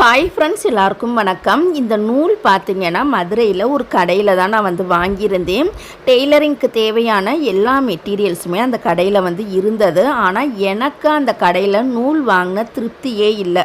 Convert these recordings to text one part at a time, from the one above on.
Hi friends எல்லாருக்கும் வணக்கம். இந்த நூல் பார்த்திங்கன்னா மதுரையில் ஒரு கடையில் தான் நான் வந்து வாங்கியிருந்தேன். டெய்லரிங்க்கு தேவையான எல்லா மெட்டீரியல்ஸுமே அந்த கடையில் வந்து இருந்தது. ஆனால் எனக்கு அந்த கடையில் நூல் வாங்கின திருப்தியே இல்லை.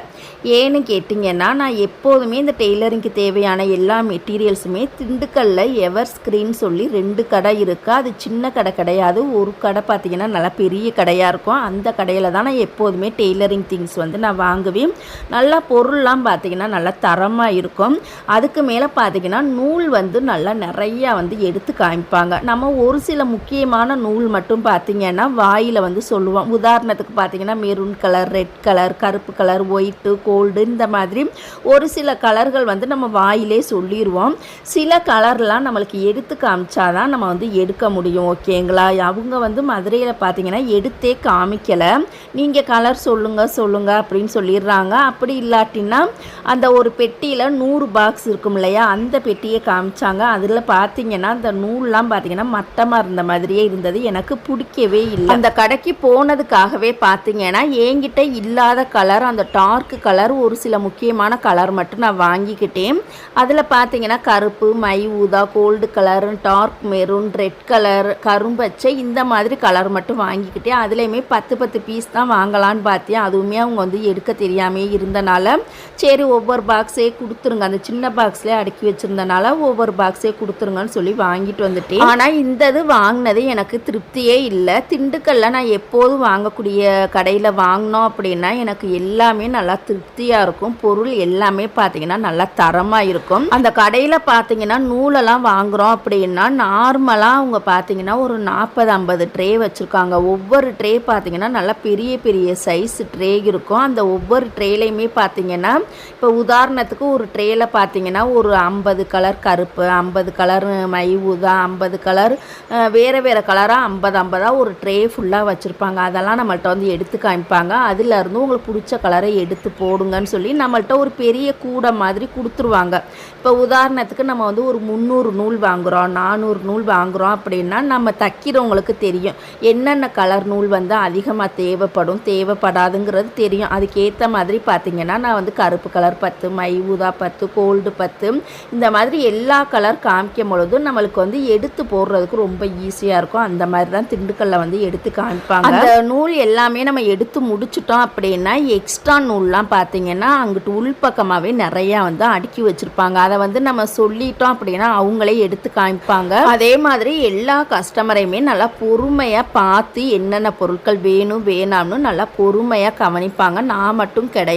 ஏன்னு கேட்டிங்கன்னா நான் எப்போதுமே இந்த டெய்லரிங்க்கு தேவையான எல்லா மெட்டீரியல்ஸுமே திண்டுக்கல்லில் எவர் ஸ்க்ரீன் சொல்லி ரெண்டு கடை இருக்குது அது சின்ன கடை கிடையாது. ஒரு கடை பார்த்திங்கன்னா நல்லா பெரிய கடையாக இருக்கும். அந்த கடையில் தான் நான் எப்போதுமே டெய்லரிங் திங்ஸ் வந்து நான் வாங்குவேன். நல்லா பொருள்லாம் பார்த்திங்கன்னா நல்லா தரமாக இருக்கும். அதுக்கு மேலே பார்த்தீங்கன்னா நூல் வந்து நல்லா நிறையா வந்து எடுத்து காமிப்பாங்க. நம்ம ஒரு சில முக்கியமான நூல் மட்டும் பார்த்தீங்கன்னா வாயில் வந்து சொல்லுவோம். உதாரணத்துக்கு பார்த்தீங்கன்னா மெரூன் கலர் ரெட் கலர் கருப்பு கலர் ஒயிட்டு கோல்டு இந்த மாதிரி ஒரு சில கலர்கள் வந்து நம்ம வாயிலே சொல்லிடுவோம் சில கலர்லாம் நம்மளுக்கு எடுத்து காமிச்சாதான் நம்ம வந்து எடுக்க முடியும். ஓகேங்களா? அவங்க வந்து மதுரையில் பார்த்தீங்கன்னா எடுத்தே காமிக்கலை. நீங்கள் கலர் சொல்லுங்கள் சொல்லுங்கள் அப்படின்னு சொல்லிடுறாங்க. அப்படி இல்லாட்டின்னா அந்த ஒரு பெட்டியில் நூறு பாக்ஸ் இருக்கும் இல்லையா? அந்த பெட்டியை காமிச்சாங்க. அதில் பார்த்தீங்கன்னா அந்த நூல்லாம் பார்த்தீங்கன்னா மட்டமாக இருந்த மாதிரியே இருந்தது. எனக்கு பிடிக்கவே இல்லை. அந்த கடைக்கு போனதுக்காகவே பார்த்தீங்கன்னா என்கிட்ட இல்லாத கலர் அந்த டார்க் கலர் ஒரு சில முக்கியமான கலர் மட்டும் நான் வாங்கிக்கிட்டேன். அதில் பார்த்தீங்கன்னா கருப்பு மை ஊதா gold colour dark maroon red colour கரும்பச்சை இந்த மாதிரி கலர் மட்டும் வாங்கிக்கிட்டேன். அதுலேயுமே பத்து பத்து பீஸ் தான் வாங்கலான்னு பார்த்தேன் அதுவுமே அவங்க வந்து எடுக்க தெரியாமே இருந்தனால சரி ஒவ்வொரு பாக்ஸே கொடுத்துருங்க. அந்த சின்ன பாக்ஸ்லேயே அடுக்கி வச்சுருந்தனால ஒவ்வொரு பாக்ஸே கொடுத்துருங்கன்னு சொல்லி வாங்கிட்டு வந்துட்டேன். ஆனால் இந்த இது வாங்கினது எனக்கு திருப்தியே இல்லை. திண்டுக்கல்ல நான் எப்போதும் வாங்கக்கூடிய கடையில் வாங்கினோம் அப்படின்னா எனக்கு எல்லாமே நல்லா திருப்தியாக இருக்கும். பொருள் எல்லாமே பார்த்தீங்கன்னா நல்லா தரமாக இருக்கும். அந்த கடையில் பார்த்தீங்கன்னா நூலெல்லாம் வாங்குகிறோம் அப்படின்னா நார்மலாக அவங்க பார்த்தீங்கன்னா ஒரு நாற்பது ஐம்பது ட்ரே வச்சுருக்காங்க. ஒவ்வொரு ட்ரே பார்த்தீங்கன்னா நல்லா பெரிய பெரிய சைஸ் ட்ரே இருக்கும். அந்த ஒவ்வொரு ட்ரேலையுமே பார்த்தீங்கன்னா இப்போ உதாரணத்துக்கு ஒரு ட்ரேயில் பார்த்தீங்கன்னா ஒரு ஐம்பது கலர் கருப்பு ஐம்பது கலர் மை ஊதா ஐம்பது கலர் வேறு வேறு கலராக ஐம்பது ஐம்பதாக ஒரு ட்ரே ஃபுல்லாக வச்சுருப்பாங்க. அதெல்லாம் நம்மள்ட்ட வந்து எடுத்து காமிப்பாங்க. அதுலேருந்து உங்களுக்கு பிடிச்ச கலரை எடுத்து போடுங்கன்னு சொல்லி நம்மள்ட்ட ஒரு பெரிய கூடை மாதிரி கொடுத்துருவாங்க. இப்போ உதாரணத்துக்கு நம்ம வந்து ஒரு முந்நூறு நூல் வாங்குகிறோம் நானூறு நூல் வாங்குகிறோம் அப்படின்னா நம்ம தைக்கிறவங்களுக்கு தெரியும். என்னென்ன கலர் நூல் வந்து அதிகமாக தேவைப்படும் தேவைப்படாதுங்கிறது தெரியும். அதுக்கேற்ற மாதிரி பார்த்தீங்கன்னா நான் வந்து கருப்பு கலர் பத்து மை ஊதா பத்து கோல்டு பத்து. இந்த மாதிரி எல்லா கலர் காமிக்கும் பொழுதும் நம்மளுக்கு வந்து எடுத்து போடுறதுக்கு ரொம்ப ஈஸியாக இருக்கும். அந்த மாதிரி தான் திண்டுக்கல்ல வந்து எடுத்து காமிப்பாங்க. அந்த நூல் எல்லாமே நம்ம எடுத்து முடிச்சிட்டோம் அப்படின்னா எக்ஸ்ட்ரா நூல்லாம் பார்த்தீங்கன்னா அங்கிட்டு உள்பக்கமாகவே நிறையா வந்து அடுக்கி வச்சுருப்பாங்க. அதை வந்து நம்ம சொல்லிட்டோம் அப்படின்னா அவங்களே எடுத்து காமிப்பாங்க. அதே மாதிரி எல்லா கஸ்டமரையுமே நல்லா பொறுமையாக பார்த்து என்னென்ன பொருட்கள் வேணும் வேணாம்னு நல்லா பொறுமையாக கவனிப்பாங்க. நான் மட்டும் கிடையாது.